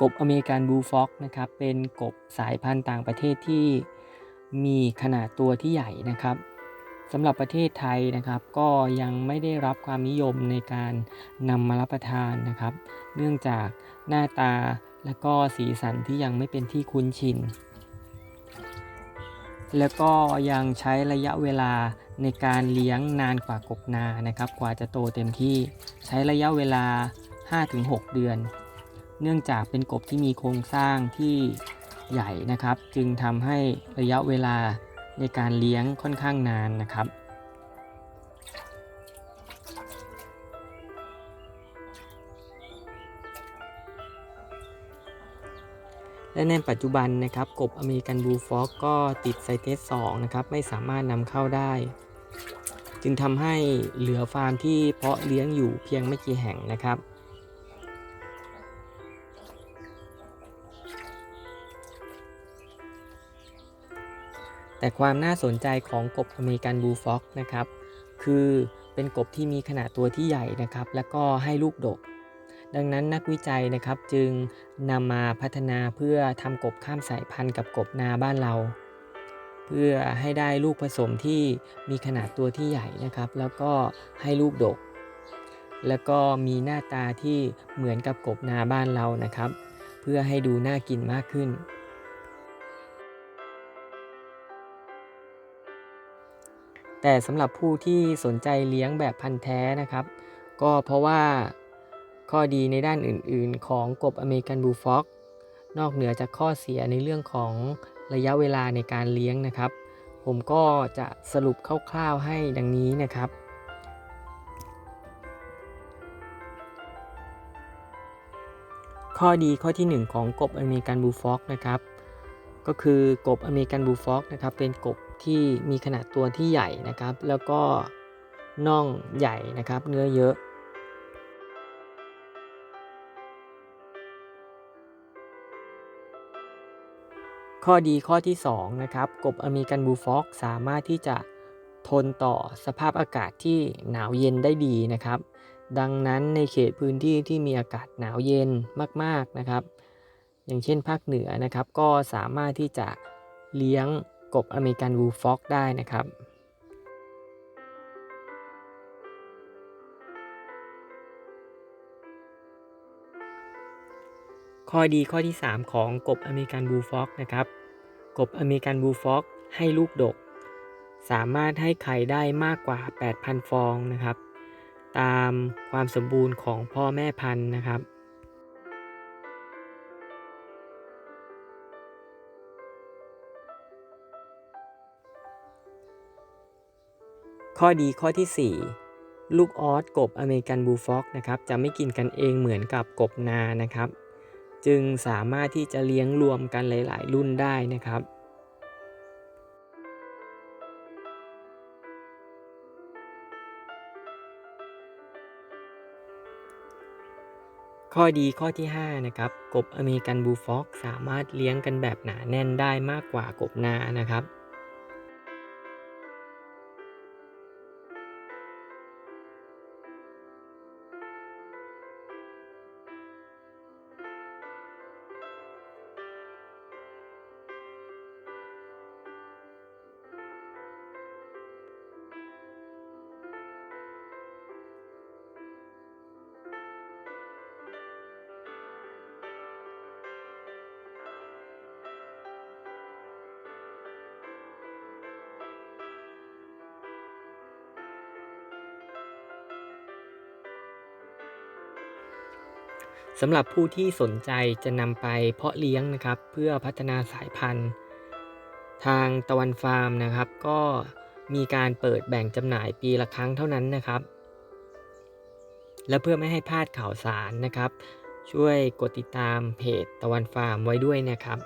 กบอเมริกันบูฟ็อกนะครับเป็นกบสายพันธุ์ต่างประเทศที่มีขนาดตัวที่ใหญ่นะครับสำหรับประเทศไทยนะครับ ก็ยังไม่ได้รับความนิยมในการนำมารับประทานนะครับ เนื่องจากหน้าตาและก็สีสันที่ยังไม่เป็นที่คุ้นชิน แล้วก็ยังใช้ระยะเวลาในการเลี้ยงนานกว่ากบนานะครับ กว่าจะโตเต็มที่ใช้ระยะเวลา 5-6 เดือน เนื่องจากเป็นกบที่มีโครงสร้างที่ใหญ่นะครับ จึงทำให้ระยะเวลาในการเลี้ยงค่อนข้างนานนะครับและในปัจจุบันนะครับ กบอเมริกันบูฟ็อกก็ติดไซเทส2นะครับ ไม่สามารถนำเข้าได้ จึงทำให้เหลือฟาร์มที่เพาะเลี้ยงอยู่เพียงไม่กี่แห่งนะครับ แต่ความน่าสนใจของกบอเมริกันบูฟ็อกนะครับ คือเป็นกบที่มีขนาดตัวที่ใหญ่นะครับ และก็ให้ลูกดก ดังนั้นนักวิจัยนะครับจึงนำมาพัฒนาเพื่อทำกบข้ามสายพันธุ์กับกบนาบ้านเรา เพื่อให้ได้ลูกผสมที่มีขนาดตัวที่ใหญ่นะครับ แล้วก็ให้ลูกดก แล้วก็มีหน้าตาที่เหมือนกับกบนาบ้านเรานะครับ เพื่อให้ดูน่ากินมากขึ้น แต่สำหรับผู้ที่สนใจเลี้ยงแบบพันธุ์แท้นะครับ ก็เพราะว่าข้อดีในด้านอื่น ๆ ของกบอเมริกันบูฟ็อกนอกเหนือจากข้อเสียในเรื่องของระยะเวลาในการเลี้ยงนะครับ ผมก็จะสรุปคร่าวๆให้ดังนี้นะครับ ข้อดีข้อที่ 1 ของกบอเมริกันบูฟ็อกนะครับ ก็คือกบอเมริกันบูฟ็อกนะครับเป็นกบที่มีขนาดตัวที่ใหญ่นะครับ แล้วก็น่องใหญ่นะครับ เนื้อเยอะ ข้อดีข้อที่ 2 นะครับ กบอเมริกันบูฟ็อกสามารถที่จะทนต่อสภาพอากาศที่หนาวเย็นได้ดีนะครับ ดังนั้นในเขตพื้นที่ที่มีอากาศหนาวเย็นมาก ๆนะครับ อย่างเช่นภาคเหนือนะครับ ก็สามารถที่จะเลี้ยง กบอเมริกันบูฟ็อกได้นะครับข้อดีข้อที่ 3 ของกบอเมริกันบูฟ็อกนะครับ กบอเมริกันบูฟ็อกให้ลูกดก สามารถให้ไข่ได้มากกว่า 8,000 ฟองนะครับ ตามความสมบูรณ์ของพ่อแม่พันธุ์นะครับ ข้อดีข้อที่ 4 ลูกออสกบอเมริกันบูฟ็อกนะครับจะไม่กินกันเองเหมือนกับกบนานะครับ จึงสามารถที่จะเลี้ยงรวมกันหลาย ๆ รุ่นได้นะครับข้อดีข้อที่ 5 นะครับ กบอเมริกันบูฟ็อกสามารถเลี้ยงกันแบบหนาแน่นได้มากกว่ากบนานะครับ สำหรับผู้ที่สนใจจะนำไปเพาะเลี้ยงนะครับ เพื่อพัฒนาสายพันธุ์ ทางตะวันฟาร์มนะครับ ก็มีการเปิดแบ่งจำหน่ายปีละครั้งเท่านั้นนะครับ และเพื่อไม่ให้พลาดข่าวสารนะครับ ช่วยกดติดตามเพจตะวันฟาร์มไว้ด้วยนะครับ